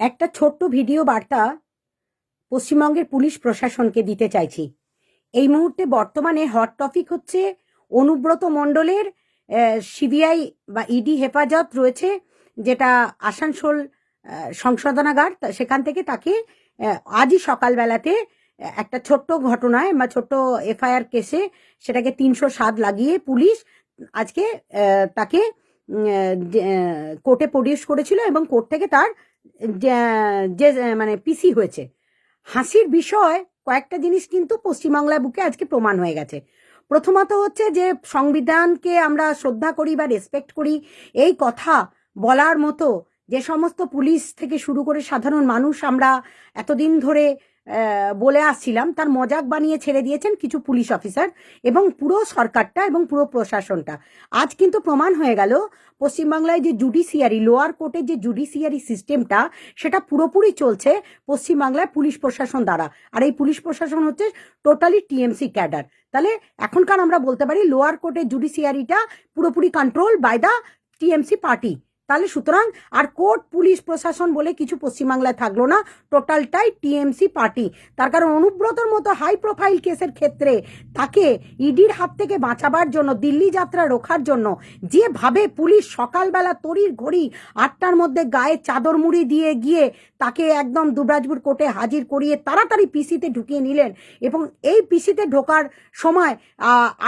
একটা ছোট্ট ভিডিও বার্তা পশ্চিমবঙ্গের পুলিশ প্রশাসনকে দিতে চাইছি। এই মুহূর্তে বর্তমানে হট টপিক হচ্ছে অনুব্রত মণ্ডলের সিবিআই বা ইডি হেফাজত রয়েছে, যেটা আসানসোল সংশোধনাগার সেখান থেকে তাকে আজই সকালবেলাতে একটা ছোট্ট ঘটনায় বা ছোট্ট এফআইআর কেসে সেটাকে তিনশো সাত লাগিয়ে পুলিশ আজকে তাকে কোর্টে প্রডিউস করেছিল এবং কোর্ট থেকে তার যে- মানে পিসি হয়েছে। হাসির বিষয় কয়েকটা জিনিস কিন্তু পশ্চিমবাংলার বুকে আজকে প্রমাণ হয়ে গেছে। প্রথমত হচ্ছে যে, সংবিধানকে আমরা শ্রদ্ধা করি বা রেসপেক্ট করি, এই কথা বলার মতো যে সমস্ত পুলিশ থেকে শুরু করে সাধারণ মানুষ আমরা এতদিন ধরে বলে আসছিলাম, তার মজাক বানিয়ে ছেড়ে দিয়েছেন কিছু পুলিশ অফিসার এবং পুরো সরকারটা এবং পুরো প্রশাসনটা। আজ কিন্তু প্রমাণ হয়ে গেল, পশ্চিমবাংলায় যে জুডিশিয়ারি, লোয়ার কোর্টের যে জুডিশিয়ারি সিস্টেমটা, সেটা পুরোপুরি চলছে পশ্চিমবাংলায় পুলিশ প্রশাসন দ্বারা। আর এই পুলিশ প্রশাসন হচ্ছে টোটালি টিএমসি ক্যাডার। তাহলে এখনকার আমরা বলতে পারি, লোয়ার কোর্টের জুডিশিয়ারিটা পুরোপুরি control by the TMC party তাহলে সুতরাং আর কোর্ট, পুলিশ, প্রশাসন বলে কিছু পশ্চিমবাংলায় থাকল না। টোটালটাই টিএমসি পার্টি। তার কারণ অনুব্রতর মতো হাই প্রোফাইল কেসের ক্ষেত্রে তাকে ইডির হাত থেকে বাঁচাবার জন্য, দিল্লি যাত্রা রোখার জন্য, যেভাবে পুলিশ সকালবেলা তড়ির ঘড়ি আটটার মধ্যে গায়ে চাদর মুড়ি দিয়ে গিয়ে তাকে একদম দুবরাজপুর কোর্টে হাজির করিয়ে তাড়াতাড়ি পিসিতে ঢুকিয়ে নিলেন এবং এই পিসিতে ঢোকার সময়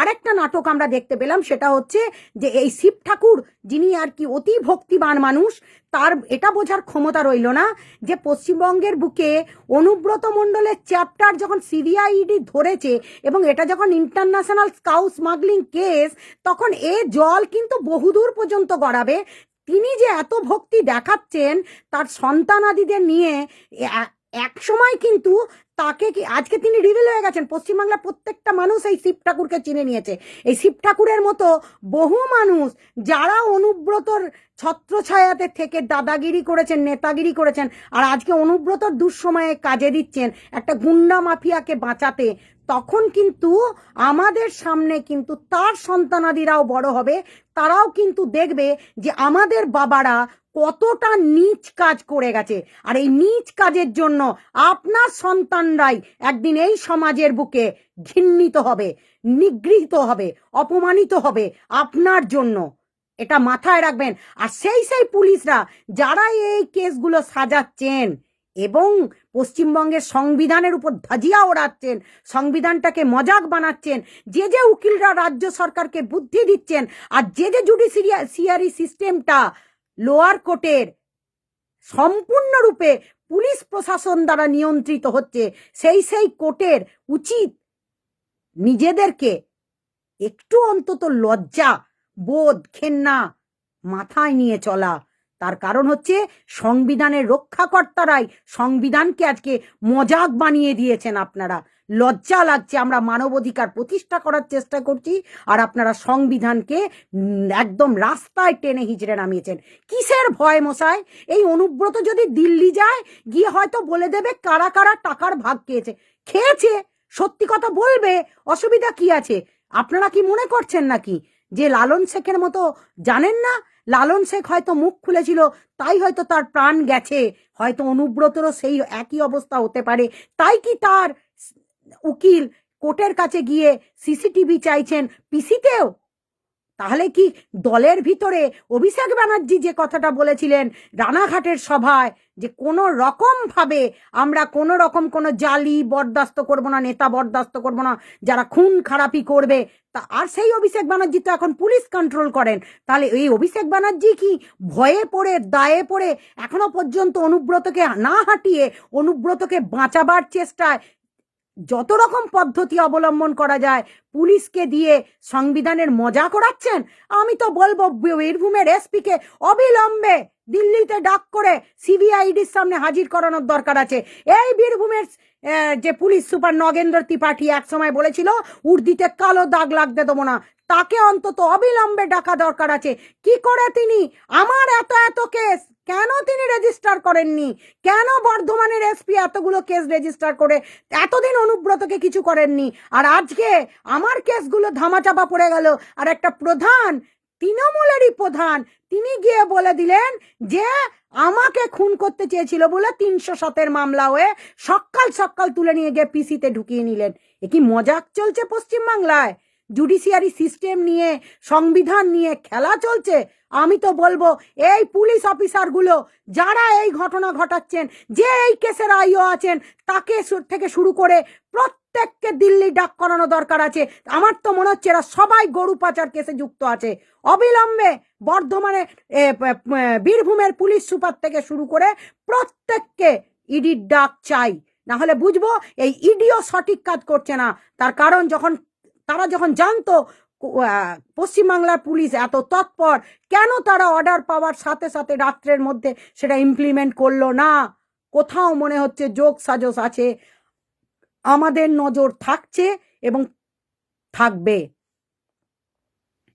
আরেকটা নাটক আমরা দেখতে পেলাম, সেটা হচ্ছে যে এই শিব ঠাকুর, যিনি আর কি অতি ভক্তিবান মানুষ, তার এটা বোঝার ক্ষমতা রইল না যে পশ্চিমবঙ্গের বুকে অনুব্রত মণ্ডলের চ্যাপ্টার যখন সিবিআইডি ধরেছে এবং এটা যখন ইন্টারন্যাশনাল স্কাউ স্মাগলিং কেস তখন এ জল কিন্তু বহুদূর পর্যন্ত গড়াবে। তিনি যে এত ভক্তি দেখাচ্ছেন, তার সন্তানাদিদের নিয়ে এক সময় কিন্তু তাকে কি, আজকে তিনি রিভিল হয়ে গেছেন। পশ্চিমবাংলার প্রত্যেকটা মানুষ এই শিব ঠাকুরকে চিনে নিয়েছে। এই শিব ঠাকুরের মতো বহু মানুষ যারা অনুব্রতর ছত্রছায়াতে থেকে দাদাগিরি করেছেন, নেতাগিরি করেছেন, আর আজকে অনুব্রতর দুঃসময়ে কাজে দিচ্ছেন একটা গুন্ডা মাফিয়াকে বাঁচাতে তখন কিন্তু আমাদের সামনে কিন্তু তার সন্তানাদিরাও বড় হবে। তারাও কিন্তু দেখবে যে আমাদের বাবারা কতটা নিচ কাজ করে গেছে। আর এই নিচ কাজের জন্য আপনার সন্তানরাই একদিন এই সমাজের বুকে ঘৃণিত হবে, নিগৃহীত হবে, অপমানিত হবে আপনার জন্য। এটা মাথায় রাখবেন। আর সেই সেই পুলিশরা যারা এই কেসগুলো সাজাচ্ছেন এবং পশ্চিমবঙ্গের সংবিধানের উপর ধাজিয়া ওড়াচ্ছেন, সংবিধানটাকে মজাক বানাচ্ছেন, যে যে উকিলরা রাজ্য সরকারকে বুদ্ধি দিচ্ছেন আর যে যে জুডিশিয়ারি সিস্টেমটা লোয়ার কোর্টের সম্পূর্ণরূপে পুলিশ প্রশাসন দ্বারা নিয়ন্ত্রিত হচ্ছে, সেই সেই কোর্টের উচিত নিজেদেরকে একটু অন্তত লজ্জা, বোধ, ঘেন্না মাথায় নিয়ে চলা। তার কারণ হচ্ছে সংবিধানের রক্ষাকর্তারাই সংবিধানকে আজকে মজাক বানিয়ে দিয়েছেন আপনারা। লজ্জা লাগছে, আমরা মানবাধিকার প্রতিষ্ঠা করার চেষ্টা করছি আর আপনারা সংবিধানকে একদম রাস্তায় টেনে হিচড়ে নামিয়েছেন। কিসের ভয় মশাই? এই অনুব্রত যদি দিল্লি যায়, গিয়ে হয়তো বলে দেবে কারা কারা টাকার ভাগ খেয়েছে। খেয়েছে? সত্যি কথা বলবে? অসুবিধা কি আছে? আপনারা কি মনে করছেন নাকি? যে লালন শেখের মতো জানেন না? লালন শেখ হয়তো মুখ খুলেছিল, তাই হয়তো তার প্রাণ গেছে। হয়তো অনুব্রতরও সেই একই অবস্থা হতে পারে। তাই কি তার উকিল কোর্টের কাছে গিয়ে সিসিটিভি চাইছেন? পিসিতেও তাহলে কি দলের ভিতরে অভিষেক ব্যানার্জি যে কথাটা বলেছিলেন রানাঘাটের সভায় যে কোনো রকম ভাবে আমরা কোনো রকম কোনো জালি বরদাস্ত করব না, নেতা বরদাস্ত করব না, যারা খুন খারাপি করবে, তা আর সেই অভিষেক ব্যানার্জি তো এখন পুলিশ কন্ট্রোল করেন। তাহলে এই অভিষেক ব্যানার্জি কি ভয়ে পড়ে, দায়ে পড়ে এখনও পর্যন্ত অনুব্রতকে না হাঁটিয়ে অনুব্রতকে বাঁচাবার চেষ্টায় যত রকম পদ্ধতি অবলম্বন করা যায়, পুলিশকে দিয়ে সংবিধানের মজা করাচ্ছেন, আমি তো বলব বীরভূমের এসপিকে অবিলম্বে দিল্লিতে ডাক করে সিবিআইডির সামনে হাজির করানোর দরকার আছে। এই বীরভূমের যে পুলিশ সুপার নগেন্দ্র ত্রিপাঠী এক সময় বলেছিল, উর্দিতে কালো দাগ লাগতে দেবো না। তাকে অন্তত অবিলম্বে ডাকা দরকার আছে। কি করে তিনি আমার এত এত কেস কেন তিনি রেজিস্টার করেননি? কেন বর্ধমানের এসপি এতগুলো কেস রেজিস্টার করে এতদিন অনুব্রতকে কিছু করেননি? আর আজকে আমার কেসগুলো ধামাচাপা পড়ে গেল। আর একটা প্রধান, তৃণমূলেরই প্রধান, তিনি গিয়ে বলে দিলেন যে আমাকে খুন করতে চেয়েছিল বলে তিনশো সাতের মামলা হয়ে সকাল সকাল তুলে নিয়ে গিয়ে পিসিতে ঢুকিয়ে নিলেন। এ কি মজাক চলছে পশ্চিমবাংলায়? জুডিশিয়ারি সিস্টেম নিয়ে, সংবিধান নিয়ে খেলা চলছে। আমি তো বলব, এই পুলিশ অফিসারগুলো যারা এই ঘটনা ঘটাচ্ছেন, যে এই কেসের আইও আছেন, তাকে থেকে শুরু করে প্রত্যেককে দিল্লি ডাক করানো দরকার আছে। আমার তো মনে হচ্ছে এরা সবাই গরু পাচার কেসে যুক্ত আছে। অবিলম্বে বর্ধমানে বীরভূমের পুলিশ সুপার থেকে শুরু করে প্রত্যেককে ইডির ডাক চাই। না হলে বুঝব, এই ইডিও সঠিক কাজ করছে না। তার কারণ যখন তারা যখন জানতো পশ্চিমবাংলার পুলিশ এত তৎপর, কেন তারা অর্ডার পাওয়ার সাথে সাথে রাত্রের মধ্যে সেটা ইমপ্লিমেন্ট করল না? কোথাও মনে হচ্ছে যোগ সাজস আছে। আমাদের নজর থাকছে এবং থাকবে।